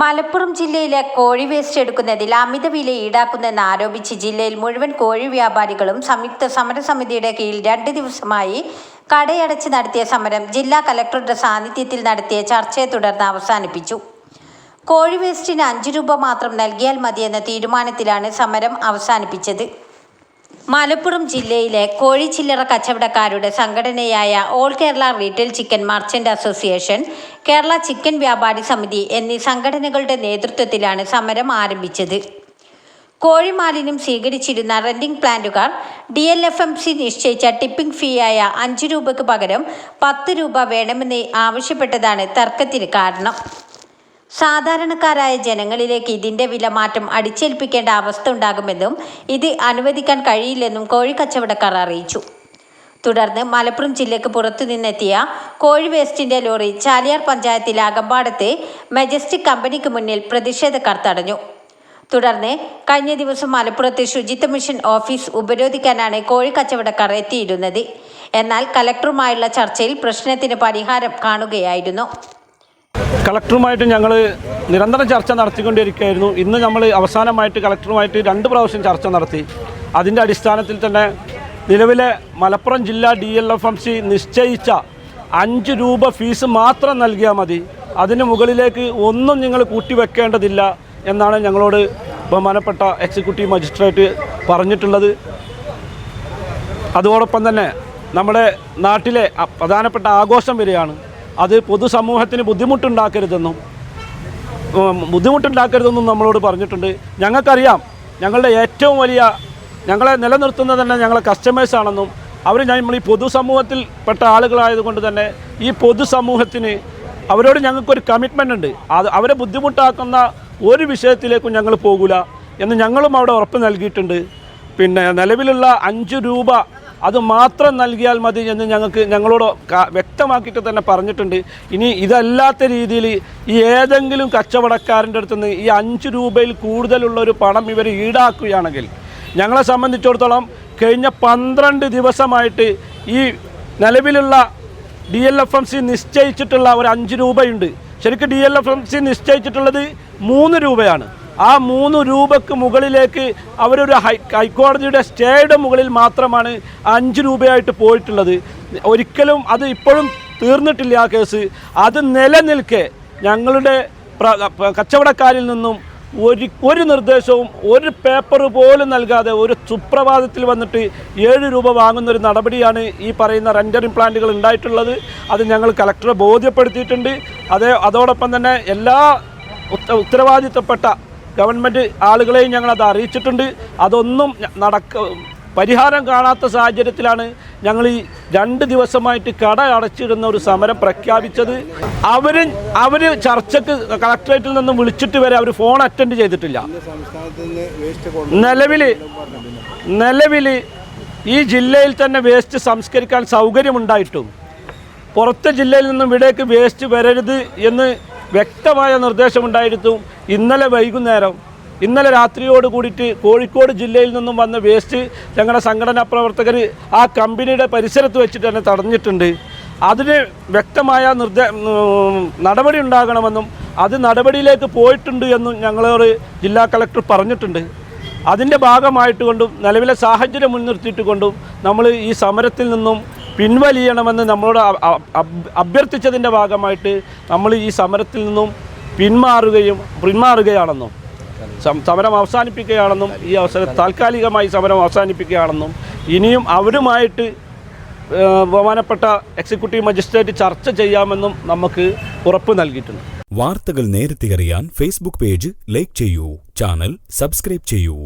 മലപ്പുറം ജില്ലയിലെ കോഴി വേസ്റ്റ് എടുക്കുന്നതിൽ അമിത വില ഈടാക്കുന്നെന്ന് ആരോപിച്ച് ജില്ലയിൽ മുഴുവൻ കോഴി വ്യാപാരികളും സംയുക്ത സമരസമിതിയുടെ കീഴിൽ രണ്ട് ദിവസമായി കടയടച്ച് നടത്തിയ സമരം ജില്ലാ കലക്ടറുടെ സാന്നിധ്യത്തിൽ നടത്തിയ ചർച്ചയെ തുടർന്ന് അവസാനിപ്പിച്ചു. കോഴി വേസ്റ്റിന് അഞ്ച് രൂപ മാത്രം നൽകിയാൽ മതിയെന്ന തീരുമാനത്തിലാണ് സമരം അവസാനിപ്പിച്ചത്. മലപ്പുറം ജില്ലയിലെ കോഴി ചില്ലറ കച്ചവടക്കാരുടെ സംഘടനയായ all Kerala retail chicken merchant association Kerala chicken വ്യാപാരി സമിതി എന്നീ സംഘടനകളുടെ നേതൃത്വത്തിലാണ് സമരം ആരംഭിച്ചത്. കോഴി മാലിന്യം സ്വീകരിച്ചിരുന്ന rendering പ്ലാന്റുകാർ D L F M C നിശ്ചയിച്ച ടിപ്പിംഗ് ഫീയായ അഞ്ച് രൂപയ്ക്ക് പകരം പത്ത് രൂപ വേണമെന്ന് ആവശ്യപ്പെട്ടതാണ് തർക്കത്തിന് കാരണം. സാധാരണക്കാരായ ജനങ്ങളിലേക്ക് ഇതിന്റെ വിലമാറ്റം അടിച്ചേൽപ്പിക്കേണ്ട അവസ്ഥ ഉണ്ടാകുമെന്നും ഇത് അനുവദിക്കാൻ കഴിയില്ലെന്നും കോഴി കച്ചവടക്കാർ അറിയിച്ചു. തുടർന്ന് മലപ്പുറം ജില്ലയ്ക്ക് പുറത്തു നിന്നെത്തിയ കോഴി വേസ്റ്റിന്റെ ലോറി ചാലിയാർ പഞ്ചായത്തിലെ അകമ്പാടത്തെ മജസ്റ്റിക് കമ്പനിക്ക് മുന്നിൽ പ്രതിഷേധക്കാർ തടഞ്ഞു. തുടർന്ന് കഴിഞ്ഞ ദിവസം മലപ്പുറത്തെ ശുചിത്വ മിഷൻ ഓഫീസ് ഉപരോധിക്കാനാണ് കോഴി കച്ചവടക്കാർ എത്തിയിരുന്നത്. എന്നാൽ കലക്ടറുമായുള്ള ചർച്ചയിൽ പ്രശ്നത്തിന് പരിഹാരം കാണുകയായിരുന്നു. കളക്ടറുമായിട്ട് ഞങ്ങൾ നിരന്തരം ചർച്ച നടത്തിക്കൊണ്ടിരിക്കുകയായിരുന്നു. ഇന്ന് നമ്മൾ അവസാനമായിട്ട് കളക്ടറുമായിട്ട് രണ്ട് പ്രാവശ്യം ചർച്ച നടത്തി. അതിന്റെ അടിസ്ഥാനത്തിൽ തന്നെ നിലവിലെ മലപ്പുറം ജില്ലാ D L F M C നിശ്ചയിച്ച അഞ്ച് രൂപ ഫീസ് മാത്രം നൽകിയാൽ മതി. അതിന് മുകളിലേക്ക് ഒന്നും നിങ്ങൾ കൂട്ടിവെക്കേണ്ടതില്ല എന്നാണ് ഞങ്ങളോട് ബഹുമാനപ്പെട്ട എക്സിക്യൂട്ടീവ് മജിസ്ട്രേറ്റ് പറഞ്ഞിട്ടുള്ളത്. അതോടൊപ്പം തന്നെ നമ്മുടെ നാട്ടിലെ പ്രധാനപ്പെട്ട ആഘോഷം വരികയാണ്. അത് പൊതുസമൂഹത്തിന് ബുദ്ധിമുട്ടുണ്ടാക്കരുതെന്നും ബുദ്ധിമുട്ടുണ്ടാക്കരുതെന്നും നമ്മളോട് പറഞ്ഞിട്ടുണ്ട്. ഞങ്ങൾക്കറിയാം ഞങ്ങളുടെ ഏറ്റവും വലിയ ഞങ്ങളെ നിലനിർത്തുന്നത് തന്നെ ഞങ്ങളെ കസ്റ്റമേഴ്സാണെന്നും അവർ നമ്മൾ ഈ പൊതുസമൂഹത്തിൽ പെട്ട ആളുകളായതുകൊണ്ട് തന്നെ ഈ പൊതുസമൂഹത്തിന് അവരോട് ഞങ്ങൾക്കൊരു കമ്മിറ്റ്മെന്റ് ഉണ്ട്. അത് അവരെ ബുദ്ധിമുട്ടാക്കുന്ന ഒരു വിഷയത്തിലേക്കും ഞങ്ങൾ പോകില്ല എന്ന് ഞങ്ങളും അവിടെ ഉറപ്പ് നൽകിയിട്ടുണ്ട്. പിന്നെ നിലവിലുള്ള അഞ്ച് രൂപ അത് മാത്രം നൽകിയാൽ മതി എന്ന് ഞങ്ങൾക്ക് ഞങ്ങളോട് വ്യക്തമാക്കിയിട്ട് തന്നെ പറഞ്ഞിട്ടുണ്ട്. ഇനി ഇതല്ലാത്ത രീതിയിൽ ഈ ഏതെങ്കിലും കച്ചവടക്കാരന്റെ അടുത്ത് നിന്ന് ഈ അഞ്ച് രൂപയിൽ കൂടുതലുള്ള ഒരു പണം ഇവർ ഈടാക്കുകയാണെങ്കിൽ ഞങ്ങളെ സംബന്ധിച്ചിടത്തോളം കഴിഞ്ഞ പന്ത്രണ്ട് ദിവസമായിട്ട് ഈ നിലവിലുള്ള D L F M C നിശ്ചയിച്ചിട്ടുള്ള ഒരു അഞ്ച് രൂപയുണ്ട്. ശരിക്കും D L F M C നിശ്ചയിച്ചിട്ടുള്ളത് മൂന്ന് രൂപയാണ്. ആ മൂന്ന് രൂപക്ക് മുകളിലേക്ക് അവരൊരു ഹൈ ഹൈക്കോടതിയുടെ സ്റ്റേയുടെ മുകളിൽ മാത്രമാണ് അഞ്ച് രൂപയായിട്ട് പോയിട്ടുള്ളത്. ഒരിക്കലും അത് ഇപ്പോഴും തീർന്നിട്ടില്ല ആ കേസ്. അത് നിലനിൽക്കെ ഞങ്ങളുടെ കച്ചവടക്കാരിൽ നിന്നും ഒരു ഒരു നിർദ്ദേശവും ഒരു പേപ്പർ പോലും നൽകാതെ ഒരു സുപ്രഭാതത്തിൽ വന്നിട്ട് ഏഴ് രൂപ വാങ്ങുന്ന ഒരു നടപടിയാണ് ഈ പറയുന്ന റെൻഡറിംഗ് പ്ലാന്റുകൾ ഉണ്ടായിട്ടുള്ളത്. അത് ഞങ്ങൾ കലക്ടറെ ബോധ്യപ്പെടുത്തിയിട്ടുണ്ട്. അതേ അതോടൊപ്പം തന്നെ എല്ലാ ഉത്തരവാദിത്തപ്പെട്ട ഗവൺമെന്റ് ആളുകളെയും ഞങ്ങളത് അറിയിച്ചിട്ടുണ്ട്. അതൊന്നും നടക്ക പരിഹാരം കാണാത്ത സാഹചര്യത്തിലാണ് ഞങ്ങൾ ഈ രണ്ട് ദിവസമായിട്ട് കട അടച്ചിടുന്ന ഒരു സമരം പ്രഖ്യാപിച്ചത്. അവർ അവർ ചർച്ചക്ക് കളക്ടറേറ്റിൽ നിന്നും വിളിച്ചിട്ട് വരെ അവർ ഫോൺ അറ്റൻഡ് ചെയ്തിട്ടില്ല. നിലവിൽ നിലവിൽ ഈ ജില്ലയിൽ തന്നെ വേസ്റ്റ് സംസ്കരിക്കാൻ സൗകര്യമുണ്ടായിട്ടും പുറത്തെ ജില്ലയിൽ നിന്നും ഇവിടേക്ക് വേസ്റ്റ് വരരുത് എന്ന് വ്യക്തമായ നിർദ്ദേശമുണ്ടായിരുന്നു. ഇന്നലെ വൈകുന്നേരം ഇന്നലെ രാത്രിയോട് കൂടിയിട്ട് കോഴിക്കോട് ജില്ലയിൽ നിന്നും വന്ന വേസ്റ്റ് ഞങ്ങളുടെ സംഘടനാ പ്രവർത്തകർ ആ കമ്പനിയുടെ പരിസരത്ത് വെച്ചിട്ട് തന്നെ തടഞ്ഞിട്ടുണ്ട്. അതിന് വ്യക്തമായ നിർദ്ദേ നടപടി ഉണ്ടാകണമെന്നും അത് നടപടിയിലേക്ക് പോയിട്ടുണ്ട് എന്നും ഞങ്ങളോട് ജില്ലാ കളക്ടർ പറഞ്ഞിട്ടുണ്ട്. അതിന്റെ ഭാഗമായിട്ട് കൊണ്ടും നിലവിലെ സാഹചര്യം മുൻനിർത്തിയിട്ട് കൊണ്ടും നമ്മൾ ഈ സമരത്തിൽ നിന്നും പിൻവലിയണമെന്ന് നമ്മളോട് അഭ്യർത്ഥിച്ചതിന്റെ ഭാഗമായിട്ട് നമ്മൾ ഈ സമരത്തിൽ നിന്നും പിന്മാറുകയും പിന്മാറുകയാണെന്നും സമരം അവസാനിപ്പിക്കുകയാണെന്നും ഈ അവസരം താൽക്കാലികമായി സമരം അവസാനിപ്പിക്കുകയാണെന്നും ഇനിയും അവരുമായിട്ട് ബഹുമാനപ്പെട്ട എക്സിക്യൂട്ടീവ് മജിസ്ട്രേറ്റ് ചർച്ച ചെയ്യാമെന്നും നമുക്ക് ഉറപ്പ് നൽകിയിട്ടുണ്ട്. വാർത്തകൾ നേരത്തെ അറിയാൻ ഫേസ്ബുക്ക് പേജ് ലൈക്ക് ചെയ്യൂ ചാനൽ സബ്സ്ക്രൈബ് ചെയ്യൂ.